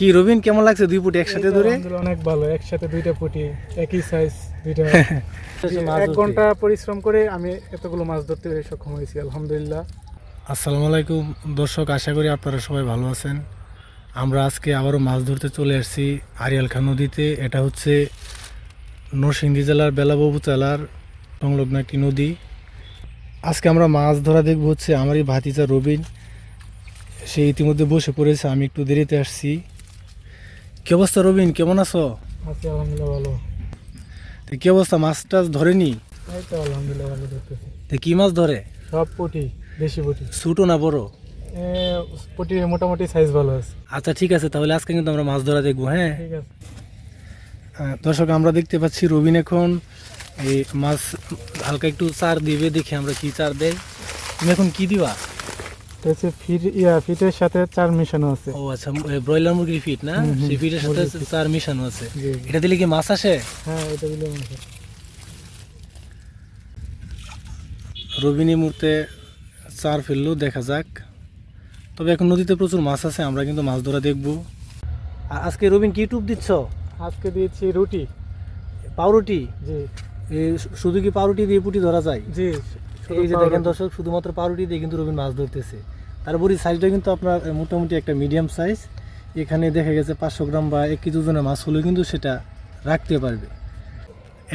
কি রবিন কেমন লাগছে দুই ফুট একসাথে ধরে? অনেক ভালো। একসাথে দুইটা পুঁটি একই সাইজ দুইটা এক ঘণ্টা পরিশ্রম করে আমি এতগুলো মাছ ধরতে সক্ষম হয়েছি আলহামদুলিল্লাহ। আসসালামু আলাইকুম। দর্শক আশা করি আপনারা সবাই ভালো আছেন। আমরা আজকে আবারও মাছ ধরতে চলে আসছি আরিয়াল খান নদীতে। এটা হচ্ছে নরসিংদী জেলার বেলাবাবু জেলার সংলগ্ন একটি নদী। আজকে আমরা মাছ ধরা দেখব হচ্ছে আমারই ভাতিজা রবিন। সে ইতিমধ্যে বসে পড়েছে আমি একটু দেরিতে আসছি। কি অবস্থা রবিন? কেমন আছো? আছি আলহামদুলিল্লাহ ভালো। তো কি অবস্থা? মাছ টাছ ধরেনি? এই তো আলহামদুলিল্লাহ ভালো ধরতেছি। তো কি মাছ ধরে? সব পুঁটি দেশি পুঁটি। ছোটো না বড়? এ, পুঁটির মোটামুটি সাইজ ভালো আছে। আচ্ছা ঠিক আছে তাহলে আজকে কিন্তু আমরা মাছ ধরা দেখব হ্যাঁ? ঠিক আছে। আহ, দর্শক আমরা দেখতে পাচ্ছি রবিন এখন এই মাছ হালকা একটু চার দিবে দেখি আমরা কি চার দেয়। তুমি এখন কি দিবা? হচ্ছে ফিট ইয়া ফিটের সাথে চার মিশানো আছে। ও আচ্ছা ব্রয়লার মুরগির ফিট না? সেই ফিটের সাথে চার মিশানো আছে। এটা দিলে কি মাছ আসে? হ্যাঁ এটা দিলে হয়। রবিনী মুহূর্তে চার ফেলল দেখা যাক। তবে এখন নদীতে প্রচুর মাছ আছে আমরা কিন্তু মাছ ধরা দেখব। আর আজকে রবিন কি টুপ দিচ্ছ? আজকে দিয়েছি রুটি। পাউরুটি? জি। শুধু কি পাউরুটি দিয়ে পুটি ধরা যায়? জি। এই যে দেখেন দর্শক শুধুমাত্র পাউরুটি দিয়ে কিন্তু রবিন মাছ ধরতেছে। তারপরে সাইজটা কিন্তু আপনার মোটামুটি একটা মিডিয়াম সাইজ এখানে দেখা গেছে পাঁচশো গ্রাম বা এক কেজি ওজনের মাছ হলেও কিন্তু সেটা রাখতে পারবে।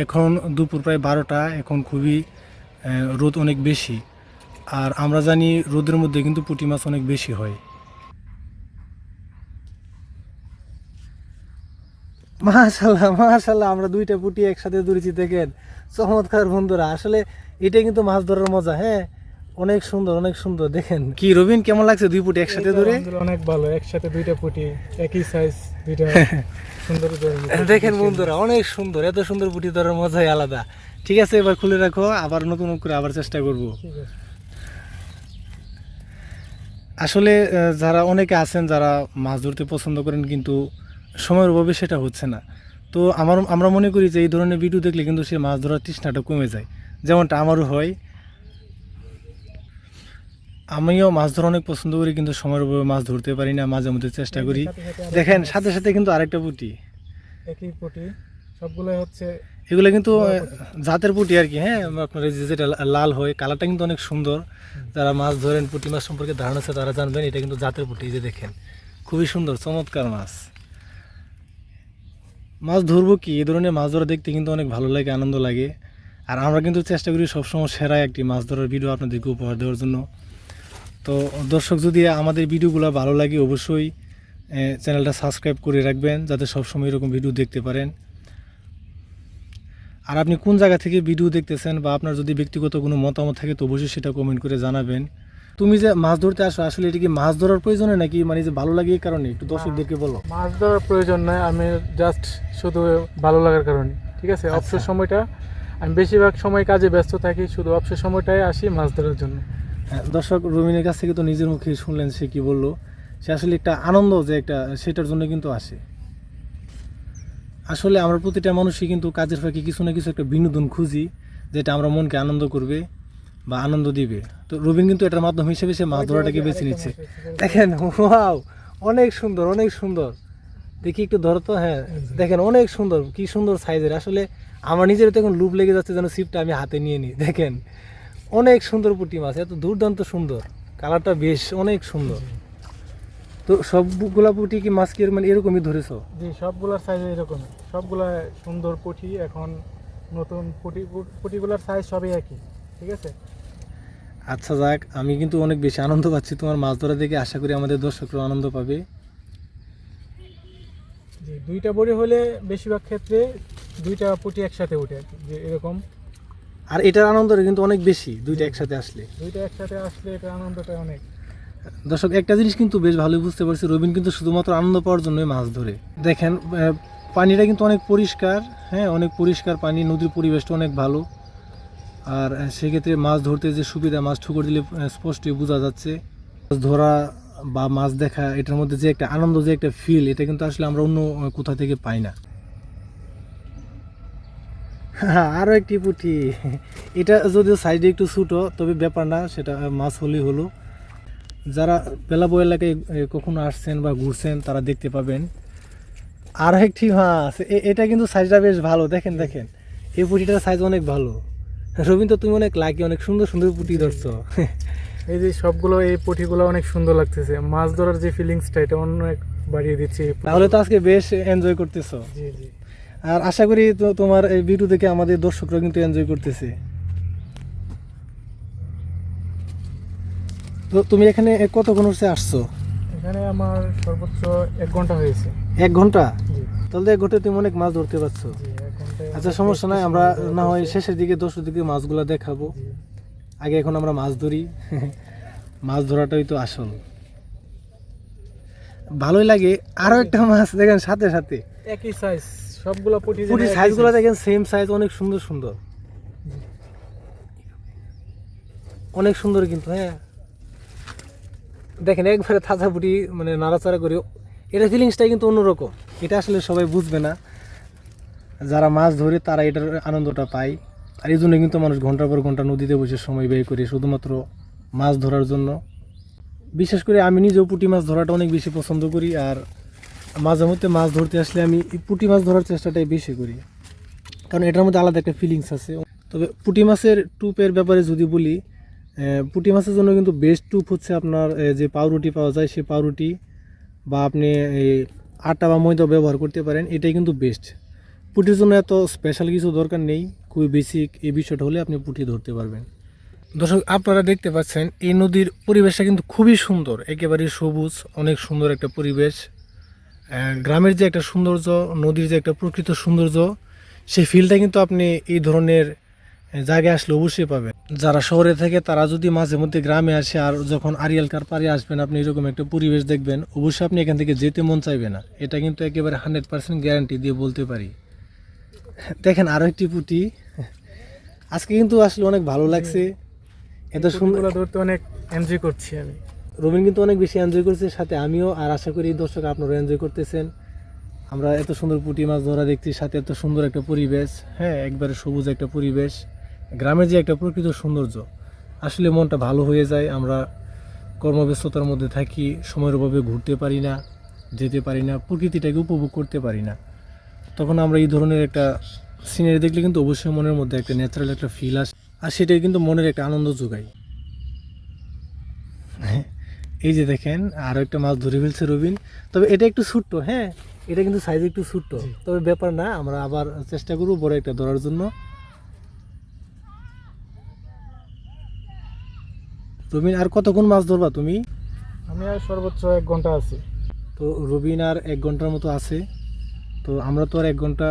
এখন দুপুর প্রায় বারোটা এখন খুবই রোদ অনেক বেশি। আর আমরা জানি রোদের মধ্যে কিন্তু পুঁটি মাছ অনেক বেশি হয়। মাশাল্লাহ মাশাল্লাহ আমরা দুইটা পুঁটি একসাথে ধরেছি দেখেন। চমৎকার বন্ধুরা আসলে এটাই কিন্তু মাছ ধরার মজা হ্যাঁ? অনেক সুন্দর অনেক সুন্দর দেখেন। কি রবিন কেমন লাগছে দুই পুটি একসাথে ধরে? অনেক ভালো একসাথে দুইটা পুঁটি একই সাইজ দুইটা সুন্দর দেখেন বন্ধুরা অনেক সুন্দর এত সুন্দর পুঁটি ধরার মজাই আলাদা। ঠিক আছে এবার খুলে রাখো আবার নতুন করে আবার চেষ্টা করব। আসলে যারা অনেকে আছেন যারা মাছ ধরতে পছন্দ করেন কিন্তু সময়ের অভাবে সেটা হচ্ছে না। তো আমার আমরা মনে করি যে এই ধরনের ভিডিও দেখলে কিন্তু সে মাছ ধরার তৃষ্ণাটা কমে যায়। যেমনটা আমারও হয়। আমিও মাছ ধরা অনেক পছন্দ করি কিন্তু সময়ের অভাবে মাছ ধরতে পারি না মাঝে মধ্যে চেষ্টা করি। দেখেন সাথে সাথে কিন্তু আরেকটা পুঁটি। একই পুঁটি সবগুলো হচ্ছে এগুলো কিন্তু জাতের পুঁটি আর কি হ্যাঁ? আপনার এই যেটা লাল হয় কালারটা কিন্তু অনেক সুন্দর। যারা মাছ ধরেন পুঁটি মাছ সম্পর্কে ধারণা আছে তারা জানবেন এটা কিন্তু জাতের পুটি যে দেখেন। খুবই সুন্দর চমৎকার মাছ। মাছ ধরবো কি? এই ধরনের মাছ ধরা দেখতে কিন্তু অনেক ভালো লাগে আনন্দ লাগে। আর আমরা কিন্তু চেষ্টা করি সবসময় সেরা একটি মাছ ধরার ভিডিও আপনাদেরকে উপহার দেওয়ার জন্য। তো দর্শক যদি আমাদের ভিডিওগুলো ভালো লাগে অবশ্যই চ্যানেলটা সাবস্ক্রাইব করে রাখবেন যাতে সবসময় এরকম ভিডিও দেখতে পারেন। আর আপনি কোন জায়গা থেকে ভিডিও দেখতেছেন বা আপনার যদি ব্যক্তিগত কোনো মতামত থাকে তো অবশ্যই সেটা কমেন্ট করে জানাবেন। তুমি যে মাছ ধরতে আসো আসলে এটা কি মাছ ধরার প্রয়োজনে নাকি মানে যে ভালো লাগে এই কারণে? একটু দর্শকদেরকে বলো। মাছ ধরার প্রয়োজন নয় আমি জাস্ট শুধু ভালো লাগার কারণে ঠিক আছে? আচ্ছা। অবসর সময়টা আমি বেশিরভাগ সময় কাজে ব্যস্ত থাকি শুধু অবসর সময়টাই আসি মাছ ধরার জন্য। হ্যাঁ, দর্শক রবিনের কাছ থেকে তো নিজের মুখে শুনলেন সে কি বলল? সে আসলে একটা আনন্দ যে একটা সেটার জন্য কিন্তু আসে। আসলে আমরা প্রতিটা মানুষই কিন্তু কাজের ফাঁকে কিছু না কিছু একটা বিনোদন খুঁজি যেটা আমরা মনকে আনন্দ করবে বা আনন্দ দিবে। তো রবিন কিন্তু এটার মাধ্যম হিসেবে সে মাছ ধরাটাকে বেছে নিচ্ছে। দেখেন ওয়াও অনেক সুন্দর অনেক সুন্দর। দেখি একটু ধরো তো হ্যাঁ দেখেন অনেক সুন্দর কি সুন্দর সাইজের। আসলে আমার নিজের তো এখন লুপ লেগে যাচ্ছে যেন সিপটা আমি হাতে নিয়ে নিই। দেখেন অনেক সুন্দর পুঁটি মাছ এত দুর্দান্ত সুন্দর। কালারটা বেশ অনেক সুন্দর। তো সবগুলা পুঁটি কি মাছ কি মানে এরকমই ধরেছো? জি সবগুলার সাইজ এরকম সবগুলা সুন্দর পুঁটি এখন নতুন পুঁটি পুঁটিগুলার সাইজ সবই একই ঠিক আছে? আচ্ছা যাক আমি কিন্তু অনেক বেশি আনন্দ পাচ্ছি। তোমার মাছ ধরা দেখে আশা করি আমাদের দর্শকরা আনন্দ পাবে। জি দুইটা বড়ি হলে বেশিরভাগ ক্ষেত্রে দুইটা পুটি একসাথে উঠে যে এরকম। আর এটার আনন্দটা কিন্তু অনেক বেশি দুইটা একসাথে আসলে। দুইটা একসাথে আসলে এটা আনন্দটা অনেক। দর্শক একটা জিনিস কিন্তু বেশ ভালোই বুঝতে পারছি রবিন কিন্তু শুধুমাত্র আনন্দ পাওয়ার জন্যই মাছ ধরে। দেখেন পানিটা কিন্তু অনেক পরিষ্কার হ্যাঁ অনেক পরিষ্কার পানি নদীর পরিবেশটা অনেক ভালো। আর সেক্ষেত্রে মাছ ধরতে যে সুবিধা মাছ ঠুকর দিলে স্পষ্টই বোঝা যাচ্ছে। মাছ ধরা বা মাছ দেখা এটার মধ্যে যে একটা আনন্দ যে একটা ফিল এটা কিন্তু আসলে আমরা অন্য কোথা থেকে পাই না। হ্যাঁ, আরও একটি পুঁটি। এটা যদিও সাইডে একটু ছোটো তবে ব্যাপার না সেটা মাছ হলেই হলো। যারা বেলাবো এলাকায় কখনো আসছেন বা ঘুরছেন তারা দেখতে পাবেন। আর একটি মাছ এটা কিন্তু সাইজটা বেশ ভালো। দেখেন দেখেন এই পুঁটিটার সাইজ অনেক ভালো। রবীন্দ্র তুমি অনেক লাগে অনেক সুন্দর সুন্দর পুঁটি ধরছো। এই যে সবগুলো এই পুঁটিগুলো অনেক সুন্দর লাগতেছে। মাছ ধরার যে ফিলিংসটা এটা অনেক বাড়িয়ে দিচ্ছে তাহলে তো আজকে বেশ এনজয় করতেছো। জি জি। আর আশা করি তো তোমার এই ভিডিও দেখে আমাদের দর্শকরা কিন্তু এনজয় করতেছে। তো তুমি এখানে কতক্ষণ হচ্ছে আসছো? এখানে আমার সর্বোচ্চ এক ঘণ্টা হয়েছে। এক ঘণ্টা? জি। তাহলে এক ঘন্টায় তুমি অনেক মাছ ধরতে পারছ। জি এক আচ্ছা সমস্যা নাই আমরা না হয় শেষের দিকে দশের দিকে মাছগুলো দেখাবো। আগে এখন আমরা মাছ ধরি। মাছ ধরাটাই তো আসল। ভালোই লাগে। আরও একটা মাছ দেখেন সাথে সাথে। একই সাইজ সবগুলো পুঁটি একই সাইজগুলো দেখেন সেম সাইজ অনেক সুন্দর সুন্দর। অনেক সুন্দর কিন্তু হ্যাঁ। দেখেন একবারে তাজা পুটি মানে নাড়াচাড়া করে এটা ফিলিংসটাই কিন্তু অন্যরকম। এটা আসলে সবাই বুঝবে না। যারা মাছ ধরে তারা এটার আনন্দটা পায়। আর এই জন্য কিন্তু মানুষ ঘণ্টার পর ঘণ্টা নদীতে বসে সময় ব্যয় করে শুধুমাত্র মাছ ধরার জন্য। বিশেষ করে আমি নিজেও পুঁটি মাছ ধরাটা অনেক বেশি পছন্দ করি আর মাঝে মধ্যে মাছ ধরতে আসলে আমি পুঁটি মাছ ধরার চেষ্টাটাই বেশি করি। কারণ এটার মধ্যে আলাদা একটা ফিলিংস আছে। তবে পুঁটি মাছের টুপের ব্যাপারে যদি বলি পুঁটি মাছের জন্য কিন্তু বেস্ট টুপ হচ্ছে আপনার যে পাউরুটি পাওয়া যায় সেই পাউরুটি বা আপনি আটা বা ময়দা ব্যবহার করতে পারেন, এটাই কিন্তু বেস্ট পুঁটির জন্য এত স্পেশাল কিছু দরকার নেই। খুবই বেসিক এই বিষয়টা হলে আপনি পুঁটি ধরতে পারবেন। দর্শক, আপনারা দেখতে পাচ্ছেন, এই নদীর পরিবেশটা কিন্তু খুবই সুন্দর। একেবারে সবুজ, অনেক সুন্দর একটা পরিবেশ। গ্রামের যে একটা সৌন্দর্য, নদীর যে একটা প্রকৃত সৌন্দর্য, সেই ফিলটা কিন্তু আপনি এই ধরনের জায়গায় আসলে অবশ্যই পাবেন। যারা শহরে থাকে, তারা যদি মাঝে মধ্যে গ্রামে আসে আর যখন আরিয়াল কার পাড়ে আসবেন, আপনি এরকম একটা পরিবেশ দেখবেন, অবশ্যই আপনি এখান থেকে যেতে মন চাইবে না। এটা কিন্তু একেবারে হান্ড্রেড পার্সেন্ট গ্যারান্টি দিয়ে বলতে পারি। দেখেন আরও একটি পুঁটি আজকে কিন্তু আসলে অনেক ভালো লাগছে। এত সুন্দর ধরতে অনেক এনজয় করছি আমি। রবিন কিন্তু অনেক বেশি এনজয় করছে সাথে আমিও আর আশা করি দর্শক আপনারা এনজয় করতেছেন। আমরা এত সুন্দর পুঁটি মাছ ধরা দেখছি সাথে এত সুন্দর একটা পরিবেশ। হ্যাঁ একবারে সবুজ একটা পরিবেশ। গ্রামের যে একটা প্রকৃত সৌন্দর্য আসলে মনটা ভালো হয়ে যায়। আমরা কর্মব্যস্ততার মধ্যে থাকি সময়ের অভাবে ঘুরতে পারি না যেতে পারি না প্রকৃতিটাকে উপভোগ করতে পারি না। তখন আমরা এই ধরনের একটা সিনারি দেখলে কিন্তু অবশ্যই মনের মধ্যে একটা ন্যাচারাল একটা ফিল আসে। আর সেটাই কিন্তু মনের একটা আনন্দ যোগায়। এই যে দেখেন আরও একটা মাছ ধরে ফেলছে রবিন। তবে এটা একটু ছোট্ট হ্যাঁ? এটা কিন্তু সাইজ একটু ছোট্ট। তবে ব্যাপার না আমরা আবার চেষ্টা করব বড় একটা ধরার জন্য। রবিন আর কতক্ষণ মাছ ধরবা তুমি? আমি আর সর্বোচ্চ এক ঘণ্টা আছি। তো রবিন আর এক ঘণ্টার মতো আছে। তো আমরা তো আর এক ঘণ্টা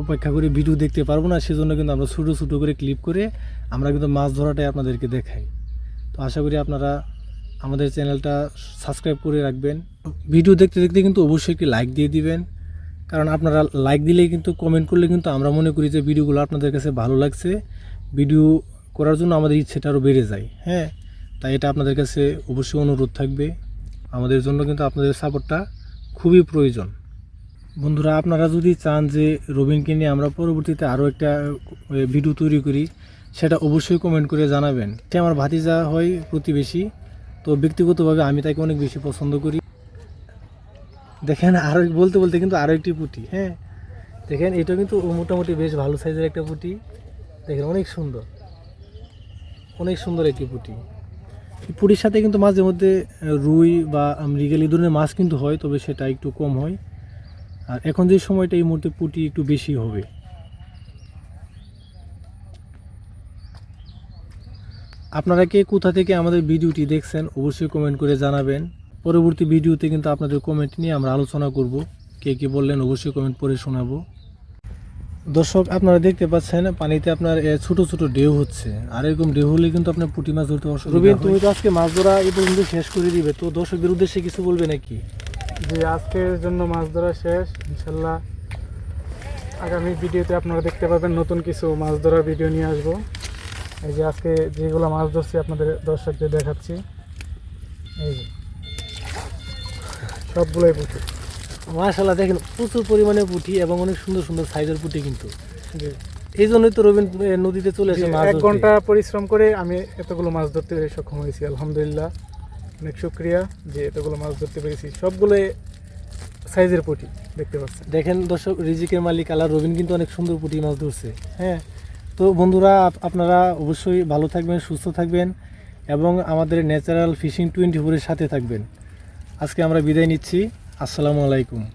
অপেক্ষা করে ভিডিও দেখতে পারব না, সেজন্য কিন্তু আমরা ছোটো ছোটো করে ক্লিপ করে আমরা কিন্তু মাছ ধরাটাই আপনাদেরকে দেখাই। তো আশা করি আপনারা আমাদের চ্যানেলটা সাবস্ক্রাইব করে রাখবেন। ভিডিও দেখতে দেখতে কিন্তু অবশ্যই একটি লাইক দিয়ে দিবেন। কারণ আপনারা লাইক দিলেই কিন্তু কমেন্ট করলে কিন্তু আমরা মনে করি যে ভিডিওগুলো আপনাদের কাছে ভালো লাগছে। ভিডিও করার জন্য আমাদের ইচ্ছেটা আরও বেড়ে যায় হ্যাঁ? তাই এটা আপনাদের কাছে অবশ্যই অনুরোধ থাকবে। আমাদের জন্য কিন্তু আপনাদের সাপোর্টটা খুবই প্রয়োজন। বন্ধুরা, আপনারা যদি চান যে রবিনকে নিয়ে আমরা পরবর্তীতে আরও একটা ভিডিও তৈরি করি, সেটা অবশ্যই কমেন্ট করে জানাবেন। সে আমার ভাতিজা হয় প্রতিবেশী, তো ব্যক্তিগতভাবে আমি তাকে অনেক বেশি পছন্দ করি। দেখেন আরও বলতে বলতে কিন্তু আরও একটি পুটি হ্যাঁ? দেখেন এটা কিন্তু মোটামুটি বেশ ভালো সাইজের একটা পুটি। দেখেন, অনেক সুন্দর। অনেক সুন্দর একটি পুটি। পুঁটির সাথে কিন্তু মাঝে মধ্যে রুই বা মৃগেল এই ধরনের মাছ কিন্তু হয়, তবে সেটা একটু কম হয়। আর এখন যে সময়টা এই মুহূর্তে পুঁটি একটু বেশি হবে। আপনারা কে কোথা থেকে আমাদের ভিডিওটি দেখছেন অবশ্যই কমেন্ট করে জানাবেন। পরবর্তী ভিডিওতে কিন্তু আপনাদের কমেন্ট নিয়ে আমরা আলোচনা করব। কে কে বললেন অবশ্যই কমেন্ট পড়ে শোনাবো। দর্শক আপনারা দেখতে পাচ্ছেন পানিতে আপনার ছোট ছোট ঢেউ হচ্ছে। আর এরকম ঢেউ হলে কিন্তু আপনার পুঁটি মাছ ধরতে অসুবিধা তুমি তো আজকে মাছ ধরা এই পর্যন্ত শেষ করে দিবে। তো দর্শকদের উদ্দেশ্যে কিছু বলবে নাকি? যে আজকের জন্য মাছ ধরা শেষ ইনশাল্লাহ আগামী ভিডিওতে আপনারা দেখতে পাবেন নতুন কিছু মাছ ধরার ভিডিও নিয়ে আসব। এই যে আজকে যেগুলো মাছ ধরছি আপনাদের দর্শকদের দেখাচ্ছি। এই যে সবগুলোই পুঁটি। মাশাল্লাহ দেখেন প্রচুর পরিমাণে পুঁটি এবং অনেক সুন্দর সুন্দর সাইজের পুঁটি কিন্তু। এই জন্যই তো রবিন এ, নদীতে চলে এসে এক ঘণ্টা পরিশ্রম করে আমি এতগুলো মাছ ধরতে সক্ষম হয়েছি আলহামদুলিল্লাহ। অনেক শুক্রিয়া যে এতগুলো মাছ ধরতে পেরেছি। সবগুলো সাইজের পুঁটি, দেখতে পাচ্ছেন। দেখেন দর্শক, রিজিকের মালিক আলার রবিন কিন্তু অনেক সুন্দর পুঁটি মাছ ধরছে। হ্যাঁ তো বন্ধুরা, আপ- আপনারা অবশ্যই ভালো থাকবেন, সুস্থ থাকবেন এবং আমাদের ন্যাচারাল ফিশিং টোয়েন্টি ফোরের সাথে থাকবেন। আজকে আমরা বিদায় নিচ্ছি। আসসালামু আলাইকুম।